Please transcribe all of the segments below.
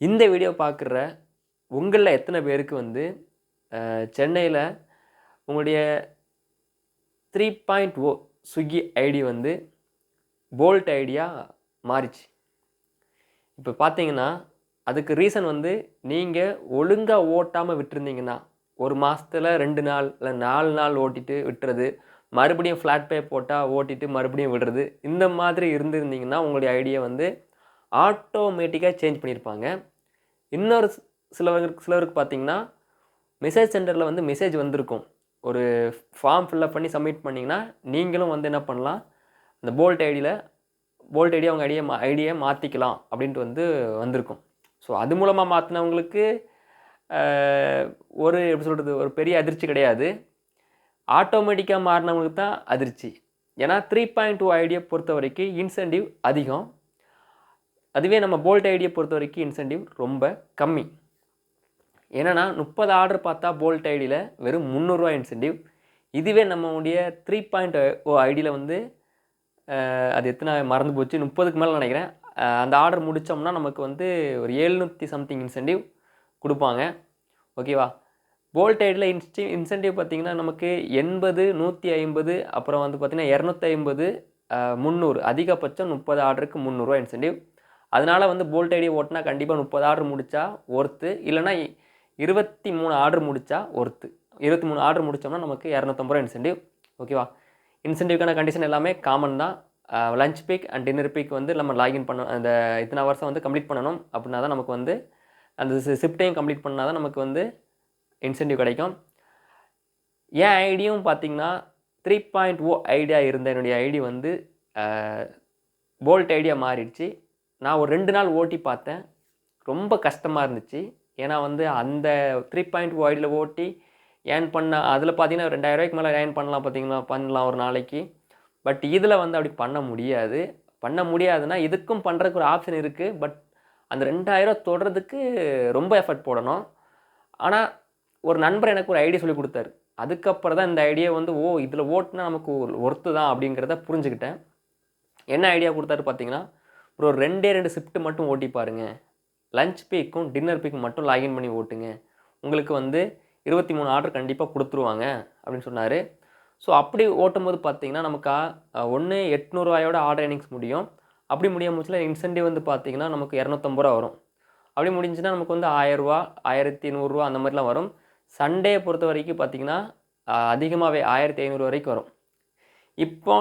இந்த வீடியோ பார்க்குற உங்களில் எத்தனை பேருக்கு வந்து சென்னையில் உங்களுடைய three point O Swiggy ID வந்து போல்ட் ஐடியா மாறிச்சு. இப்போ பார்த்தீங்கன்னா அதுக்கு ரீசன் வந்து நீங்கள் ஒழுங்காக ஓட்டாமல் விட்டுருந்தீங்கன்னா ஒரு மாதத்தில் ரெண்டு நாள் இல்லை நாலு நாள் ஓட்டிட்டு விட்டுறது மறுபடியும் ஃப்ளாட் பே போட்டால் ஓட்டிட்டு மறுபடியும் விடுறது இந்த மாதிரி இருந்திருந்தீங்கன்னா உங்களுடைய ஐடியா வந்து ஆட்டோமேட்டிக்காக சேஞ்ச் பண்ணியிருப்பாங்க. இன்னொரு சி- சிலவருக்கு சிலருக்கு பார்த்தீங்கன்னா மெசேஜ் சென்டரில் வந்து மெசேஜ் வந்திருக்கும். ஒரு ஃபார்ம் ஃபில்லப் பண்ணி சப்மிட் பண்ணிங்கன்னா நீங்களும் வந்து என்ன பண்ணலாம் அந்த போல்ட் ஐடியில் போல்ட் ஐடியை அவங்க ஐடியை மா ஐடியை மாற்றிக்கலாம் அப்படின்ட்டு வந்து வந்திருக்கும். ஸோ அது மூலமாக மாற்றினவங்களுக்கு ஒரு எப்படி சொல்கிறது ஒரு பெரிய அதிர்ச்சி கிடையாது. ஆட்டோமேட்டிக்காக மாறினவங்களுக்கு தான் அதிர்ச்சி. ஏன்னா த்ரீ பாயிண்ட் டூ ஐடியை பொறுத்த வரைக்கும் இன்சென்டிவ் அதிகம். அதுவே நம்ம போல்ட் ஐடியை பொறுத்த வரைக்கும் இன்சென்டிவ் ரொம்ப கம்மி. ஏன்னா முப்பது ஆர்டர் பார்த்தா போல்ட் ஐடியில் வெறும் முந்நூறுரூவா இன்சென்டிவ் இதுவே நம்மளுடைய த்ரீ பாயிண்ட் ஓ oh ஐடியில் வந்து அது எத்தனை மறந்து போச்சு? முப்பதுக்கு மேலே நினைக்கிறேன். அந்த ஆர்டர் முடித்தோம்னா நமக்கு வந்து ஒரு எழுநூற்றி சம்திங் இன்சென்டிவ் கொடுப்பாங்க. ஓகேவா போல்ட் ஐடியில் இன்ஸ்டி இன்சென்டிவ் பார்த்தீங்கன்னா நமக்கு எண்பது நூற்றி ஐம்பது அப்புறம் வந்து பார்த்திங்கன்னா இரநூத்தி ஐம்பது முந்நூறு. அதிகபட்சம் முப்பது ஆர்டருக்கு முந்நூறுரூவா இன்சென்டிவ் அதனால் வந்து போல்ட் ஐடி ஓட்டினா கண்டிப்பாக முப்பது ஆர்டர் முடித்தா ஒர்த்து இல்லைன்னா இருபத்தி மூணு ஆர்டர் முடித்தா ஒர்த்து இருபத்தி மூணு ஆர்டர் முடித்தோம்னா நமக்கு இரநூத்தம்பது ரூபா இன்சென்டிவ் ஓகேவா இன்சென்டிவ்க்கான கண்டிஷன் எல்லாமே காமன் தான். Lunch peak and dinner peak வந்து நம்ம லாகின் பண்ண அந்த இத்தனை வருஷம் வந்து கம்ப்ளீட் பண்ணணும் அப்படின்னா தான் நமக்கு வந்து அந்த ஷிஃப்ட்டையும் கம்ப்ளீட் பண்ணால் தான் நமக்கு வந்து இன்சென்டிவ் கிடைக்கும். என் ஐடியும் பார்த்தீங்கன்னா த்ரீ பாயிண்ட் ஓ oh ஐடியா இருந்த என்னுடைய ஐடி வந்து போல்ட் ஐடியா மாறிடுச்சு. நான் ஒரு ரெண்டு நாள் ஓட்டி பார்த்தேன். ரொம்ப கஷ்டமாக இருந்துச்சு. ஏன்னா வந்து அந்த த்ரீ பாயிண்ட் ஓ ஐடியில் ஓட்டி ஏர்ன் பண்ண அதில் பார்த்தீங்கன்னா ரெண்டாயிரரூவாய்க்கு மேலே ஏர்ன் பண்ணலாம் பார்த்தீங்களா பண்ணலாம் ஒரு நாளைக்கு. பட் இதில் வந்து அப்படி பண்ண முடியாது. பண்ண முடியாதுன்னா இதுக்கும் பண்ணுறதுக்கு ஒரு ஆப்ஷன் இருக்குது பட் அந்த ரெண்டாயிரம் தொடுறதுக்கு ரொம்ப எஃபர்ட் போடணும். ஆனால் ஒரு நண்பர் எனக்கு ஒரு ஐடியா சொல்லி கொடுத்தாரு. அதுக்கப்புறம் தான் இந்த ஐடியா வந்து ஓ இதில் ஓட்டுனா நமக்கு ஒர்த்து தான் அப்படிங்கிறத புரிஞ்சுக்கிட்டேன். என்ன ஐடியா கொடுத்தாரு பார்த்தீங்கன்னா ஒரு ரெண்டே ரெண்டு ஷிஃப்ட்டு மட்டும் ஓட்டி பாருங்கள் லஞ்ச் பீக்கும் டின்னர் பீக்கும் மட்டும் லாகின் பண்ணி ஓட்டுங்க. உங்களுக்கு வந்து இருபத்தி மூணு ஆர்டர் கண்டிப்பாக கொடுத்துருவாங்க அப்படின்னு சொன்னார். ஸோ அப்படி ஓட்டும்போது பார்த்தீங்கன்னா நமக்கு ஒன்று எட்நூறுவாயோட ஆர்டர் இனிங்ஸ் முடியும். அப்படி முடிய போச்சுல இன்சென்டிவ் வந்து பார்த்தீங்கன்னா நமக்கு இரநூத்தம்பது ரூபா வரும். அப்படி முடிஞ்சுன்னா நமக்கு வந்து ஆயரூவா ஆயிரத்தி நூறுரூவா அந்த மாதிரிலாம் வரும். சண்டே பொறுத்த வரைக்கும் பார்த்தீங்கன்னா அதிகமாகவே ஆயிரத்தி ஐநூறு வரைக்கும் வரும். இப்போ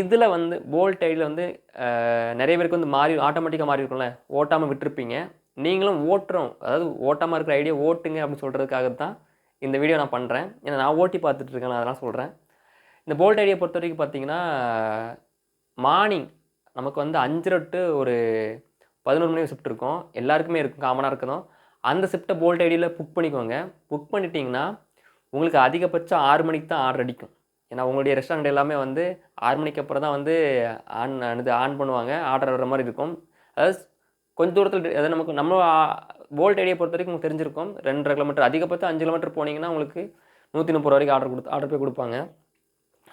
இதில் வந்து போல்ட் ஐடியில் வந்து நிறைய பேருக்கு வந்து மாறி ஆட்டோமேட்டிக்காக மாறி இருக்கும்ல ஓட்டாமல் விட்டுருப்பீங்க. நீங்களும் ஓட்டுறோம். அதாவது ஓட்டாமல் இருக்கிற ஐடியா ஓட்டுங்க அப்படின்னு சொல்கிறதுக்காக தான் இந்த வீடியோ நான் பண்ணுறேன் ஏன்னா நான் ஓட்டி பார்த்துட்டு இருக்கேன் அதெல்லாம் சொல்கிறேன் இந்த போல்ட் ஐடியை பொறுத்த வரைக்கும் பார்த்தீங்கன்னா மார்னிங் நமக்கு வந்து அஞ்சரை டு ஒரு பதினோரு மணி ஷிஃப்ட் இருக்கும். எல்லாருக்குமே இருக்கும் காமனாக இருக்கணும். அந்த ஷிஃப்ட்டை போல்ட் ஐடியில் புக் பண்ணிக்கோங்க. புக் பண்ணிட்டீங்கன்னா உங்களுக்கு அதிகபட்சம் ஆறு மணிக்கு தான் ஆர்டர் அடிக்கும். ஏன்னா உங்களுடைய ரெஸ்டாரண்ட் எல்லாமே வந்து ஆறு மணிக்கு அப்புறம் தான் வந்து ஆன் இது ஆன் பண்ணுவாங்க. ஆர்டர் வர மாதிரி இருக்கும். அதாவது கொஞ்ச தூரத்தில் அதாவது நமக்கு நம்ம போல்ட் ஐடியை பொறுத்த வரைக்கும் உங்களுக்கு தெரிஞ்சிருக்கும். ரெண்டரை கிலோமீட்டர் அதிகபட்சம் அஞ்சு கிலோமீட்டர் போனீங்கன்னா உங்களுக்கு நூற்றி முப்பது ரூபா வரைக்கும் ஆர்டர் கொடுத்து ஆர்டர் பே கொடுப்பாங்க.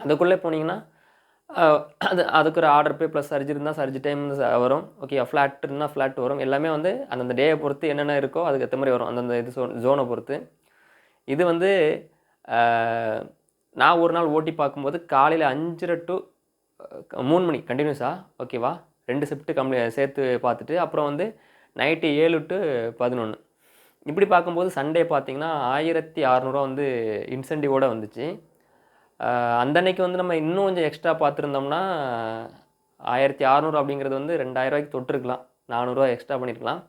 அதுக்குள்ளே போனீங்கன்னா அது அதுக்கு ஒரு ஆர்டர் பே ப்ளஸ் சர்ஜரி இருந்தால் சர்ஜரி டைம் வரும். ஓகே ஃப்ளாட் இருந்தால் ஃப்ளாட் வரும். எல்லாமே வந்து அந்தந்த டேயை பொறுத்து என்னென்ன இருக்கோ அதுக்கு ஏற்ற மாதிரி வரும். அந்தந்த இது ஜோனை பொறுத்து. இது வந்து நான் ஒரு நாள் ஓட்டி பார்க்கும்போது காலையில் அஞ்சரை டு மூணு மணி. கண்டினியூஸாக ஓகேவா ரெண்டு ஷிஃப்ட்டு கம்ப்ளீ சேர்த்து பார்த்துட்டு அப்புறம் வந்து நைட்டு ஏழு டு பதினொன்று இப்படி பார்க்கும்போது சண்டே பார்த்தீங்கன்னா ஆயிரத்தி அறநூறுவா வந்து இன்சென்டிவோட வந்துச்சு. அந்த அன்னைக்கு வந்து நம்ம இன்னும் கொஞ்சம் எக்ஸ்ட்ரா பார்த்துருந்தோம்னா ஆயிரத்தி அறநூறு அப்படிங்கிறது வந்து ரெண்டாயிரரூவாய்க்கு தொட்டிருக்கலாம். நானூறுரூவா எக்ஸ்ட்ரா பண்ணியிருக்கலாம்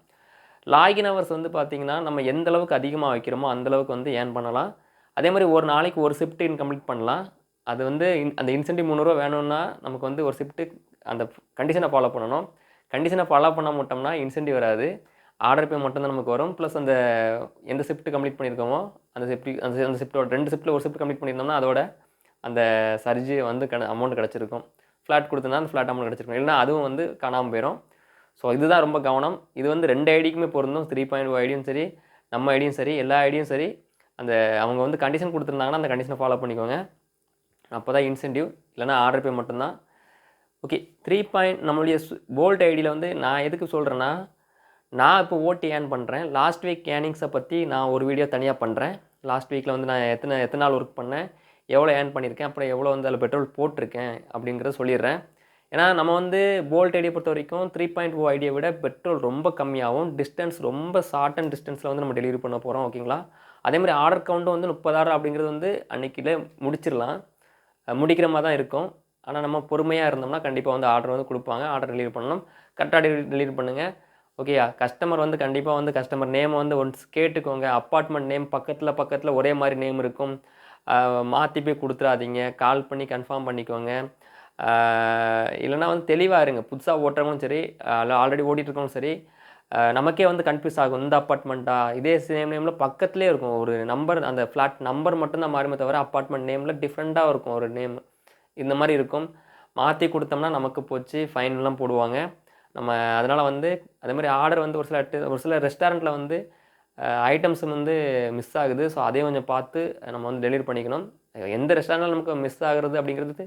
லாகின் ஹவர்ஸ் வந்து பார்த்திங்கன்னா நம்ம எந்த அளவுக்கு அதிகமாக வைக்கிறோமோ அந்த அளவுக்கு வந்து ஏர்ன் பண்ணலாம். அதே மாதிரி ஒரு நாளைக்கு ஒரு ஷிஃப்ட் கம்ப்ளீட் பண்ணலாம். அது வந்து இன்- அந்த இன்சென்டிவ் முந்நூறுரூவா வேணும்னா நமக்கு வந்து ஒரு ஷிஃப்ட்டு அந்த கண்டிஷனை ஃபாலோ பண்ணணும். கண்டிஷனை ஃபாலோ பண்ண மாட்டோம்னா இன்சென்டிவ் வராது. ஆர்டர் பே மட்டும்தான் நமக்கு வரும். ப்ளஸ் அந்த எந்த ஷிஃப்ட் கம்ப்ளீட் பண்ணியிருக்கோமோ அந்த ஷிஃப்ட் அந்த அந்த ஷிஃப்ட்டோட ரெண்டு ஷிஃப்ட்டில் ஒரு ஷிஃப்ட் கம்ப்ளீட் பண்ணியிருந்தோம்னா அதோட அந்த சர்ஜி வந்து கட அமௌண்ட் கிடச்சிருக்கும். ஃப்ளாட் கொடுத்தனா அந்த ஃப்ளாட் அமௌண்ட் கிடச்சிருக்கும். இல்லைனா அதுவும் வந்து காணாமல் போயிடும் ஸோ இதுதான் ரொம்ப கவனம். இது வந்து ரெண்டு ஐடிக்குமே பொருந்தும். த்ரீ பாயிண்ட் ஐடியும் சரி நம்ம ஐடியும் சரி எல்லா ஐடியும் சரி அந்த அவங்க வந்து கண்டிஷன் கொடுத்துருந்தாங்கன்னா அந்த கண்டிஷனை ஃபாலோ பண்ணிக்கோங்க. அப்போ தான் இன்சென்டிவ் இல்லைன்னா ஆர்டர் பே மட்டும்தான். ஓகே த்ரீ பாயிண்ட் நம்மளுடைய போல்ட் ஐடியில் வந்து நான் எதுக்கு சொல்கிறேன்னா நான் இப்போ ஓட்டி ஏர்ன் பண்ணுறேன் லாஸ்ட் வீக் ஏர்னிங்ஸை பற்றி நான் ஒரு வீடியோ தனியாக பண்ணுறேன் லாஸ்ட் வீக்கில் வந்து நான் எத்தனை எத்தனை நாள் ஒர்க் பண்ணேன் எவ்வளோ ஏர்ன் பண்ணியிருக்கேன் அப்புறம் எவ்வளோ வந்து அதில் பெட்ரோல் போட்டிருக்கேன் அப்படிங்கிறத சொல்லிடுறேன். ஏன்னா நம்ம வந்து போல்ட் ஐடியை பொறுத்த வரைக்கும் த்ரீ பாயிண்ட் ஓ ஐடியை விட பெட்ரோல் ரொம்ப கம்மியாகும் டிஸ்டன்ஸ் ரொம்ப ஷார்ட் அண்ட் டிஸ்டன்ஸில் வந்து நம்ம டெலிவரி பண்ண போகிறோம் ஓகேங்களா அதே மாதிரி ஆர்டர் கவுண்ட்டும் வந்து முப்பதாயிரம் அப்படிங்கிறது வந்து அன்னைக்கிலே முடிச்சிடலாம். முடிக்கிற மாதிரி தான் இருக்கும். ஆனால் நம்ம பொறுமையாக இருந்தோம்னா கண்டிப்பாக வந்து ஆர்டர் வந்து கொடுப்பாங்க. ஆர்டர் டெலிவரி பண்ணணும். கரெக்டாக டெலிவரி டெலிவரி பண்ணுங்கள் ஓகேயா கஸ்டமர் வந்து கண்டிப்பாக வந்து கஸ்டமர் நேம் வந்து ஒன்ஸ் கேட்டுக்கோங்க. அப்பார்ட்மெண்ட் நேம் பக்கத்தில் பக்கத்தில் ஒரே மாதிரி நேம் இருக்கும். மாற்றி போய் கொடுத்துறாதீங்க. கால் பண்ணி கன்ஃபார்ம் பண்ணிக்கோங்க. இல்லைனா இல்லைன்னா வந்து தெளிவாக இருங்க. புதுசாக ஓட்டுறவங்களும் சரி ஆல்ரெடி ஓட்டிகிட்டு சரி நமக்கே வந்து கன்ஃபியூஸ் ஆகும். இந்த அப்பார்ட்மெண்ட்டா இதே சேம் நேமில் பக்கத்துலேயே இருக்கும். ஒரு நம்பர் அந்த ஃப்ளாட் நம்பர் மட்டும்தான் மாறுமே தவிர அப்பார்ட்மெண்ட் நேமில் டிஃப்ரெண்ட்டாக இருக்கும் ஒரு நேம் இந்த மாதிரி இருக்கும். மாற்றி கொடுத்தோம்னா நமக்கு போச்சு. ஃபைன்லாம் போடுவாங்க. நம்ம அதனால் வந்து அதே மாதிரி ஆர்டர் வந்து ஒரு சில ஒரு சில ரெஸ்டாரண்ட்டில் வந்து ஐட்டம்ஸ் வந்து மிஸ் ஆகுது. ஸோ அதையும் கொஞ்சம் பார்த்து நம்ம வந்து டெலிவரி பண்ணிக்கணும். எந்த ரெஸ்டாரண்ட்டில் நமக்கு மிஸ் ஆகுறது அப்படிங்கிறது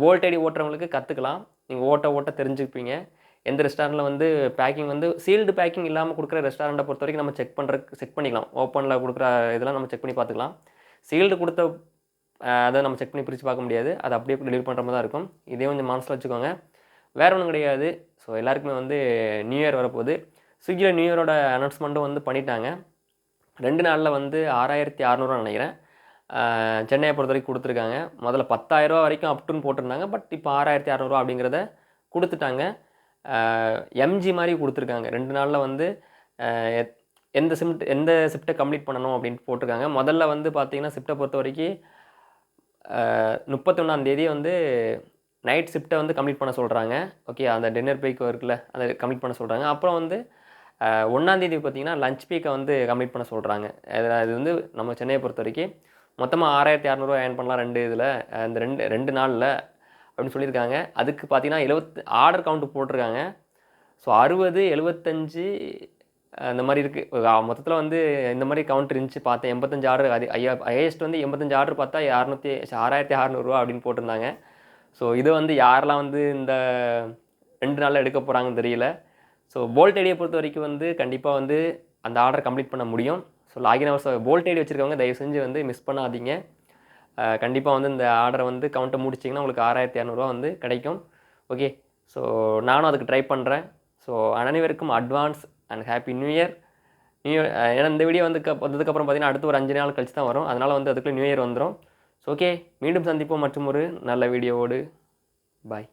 போல்ட் ஐடி ஓட்டுறவங்களுக்கு கற்றுக்கலாம் நீங்கள் ஓட்ட ஓட்ட தெரிஞ்சுப்பீங்க. எந்த ரெஸ்டாரண்ட்டில் வந்து பேக்கிங் வந்து சீல்டு பேக்கிங் இல்லாமல் கொடுக்குற ரெஸ்டாரண்ட்டை பொறுத்த வரைக்கும் நம்ம செக் பண்ணுறதுக்கு செக் பண்ணிக்கலாம். ஓப்பனில் கொடுக்குற இதெல்லாம் நம்ம செக் பண்ணி பார்த்துக்கலாம். சீல்டு கொடுத்த அதை நம்ம செக் பண்ணி பிரித்து பார்க்க முடியாது. அது அப்படியே டெலிவரி பண்ணுற மாதிரி தான் இருக்கும். இதே கொஞ்சம் மனசில் வச்சுக்கோங்க. வேறு ஒன்றும் கிடையாது. ஸோ எல்லாருக்குமே வந்து நியூ இயர் வரப்போகுது. ஸ்விக்கியில் நியூ இயரோட அனௌன்ஸ்மெண்ட்டும் வந்து பண்ணிட்டாங்க. ரெண்டு நாளில் வந்து ஆறாயிரத்தி அறநூறுவா நினைக்கிறேன். சென்னையை பொறுத்த வரைக்கும் கொடுத்துருக்காங்க. முதல்ல பத்தாயிரரூவா வரைக்கும் அப்டுன்னு போட்டிருந்தாங்க. பட் இப்போ ஆறாயிரத்தி அறநூறுவா அப்படிங்கிறத கொடுத்துட்டாங்க. எம்ஜி மாதிரி கொடுத்துருக்காங்க. ரெண்டு நாளில் வந்து எத்- எந்த சிம்ட் எந்த ஷிஃப்ட்டை கம்ப்ளீட் பண்ணணும் அப்படின்ட்டு போட்டிருக்காங்க. முதல்ல வந்து பார்த்தீங்கன்னா ஷிஃப்ட்டை பொறுத்த வரைக்கும் முப்பத்தொன்னாந்தேதி வந்து நைட் ஷிஃப்ட்டை வந்து கம்ப்ளீட் பண்ண சொல்கிறாங்க ஓகே அந்த டின்னர் பீக் இருக்குல்ல அதை கம்ப்ளீட் பண்ண சொல்கிறாங்க அப்புறம் வந்து ஒன்றாந்தேதி பார்த்திங்கன்னா பார்த்தீங்கன்னா லஞ்ச் பீக்கை வந்து கம்ப்ளீட் பண்ண சொல்கிறாங்க இது வந்து நம்ம சென்னையை பொறுத்த வரைக்கும் மொத்தமாக ஆறாயிரத்தி அறநூறுவா ஏர்ன் பண்ணலாம் ரெண்டு இதில். அந்த ரெண்டு ரெண்டு நாளில் அப்படின்னு சொல்லியிருக்காங்க. அதுக்கு பார்த்தீங்கன்னா எழுபத் ஆர்டர் கவுண்ட் போட்டிருக்காங்க. ஸோ அறுபது எழுபத்தஞ்சு அந்த மாதிரி இருக்குது மொத்தத்தில் வந்து இந்த மாதிரி கவுண்ட் இருந்துச்சு. பார்த்தேன் எண்பத்தஞ்சு ஆர்டர் அது ஐயா ஹையஸ்ட் வந்து எண்பத்தஞ்சு ஆர்டர் பார்த்தா இரநூத்தி ஆறாயிரத்தி அறநூறுவா அப்படின்னு போட்டிருந்தாங்க. ஸோ இது வந்து யாரெல்லாம் வந்து இந்த ரெண்டு நாளில் எடுக்க போகிறாங்கன்னு தெரியல. ஸோ போல்ட் ஐடியை பொறுத்த வரைக்கும் வந்து கண்டிப்பாக வந்து அந்த ஆர்டர் கம்ப்ளீட் பண்ண முடியும். So login hours bolt ID வச்சுருக்கவங்க தயவு செஞ்சு வந்து மிஸ் பண்ணாதீங்க. கண்டிப்பாக வந்து இந்த ஆர்டரை வந்து கவுண்ட்டை முடிச்சிங்கன்னா உங்களுக்கு ஆறாயிரத்தி இரநூறுவா வந்து கிடைக்கும். ஓகே ஸோ நானும் அதுக்கு ட்ரை பண்ணுறேன் ஸோ அனைவருக்கும் advance and happy new year new year ஏன்னா இந்த வீடியோ வந்து க- வந்ததுக்கப்புறம் பார்த்தீங்கன்னா அடுத்து ஒரு அஞ்சு நாள் கழிச்சு தான் வரும். அதனால் வந்து அதுக்குள்ளே நியூ இயர் வந்துடும் ஸோ ஓகே மீண்டும் சந்திப்போம் மற்றும் ஒரு நல்ல வீடியோவோடு பாய்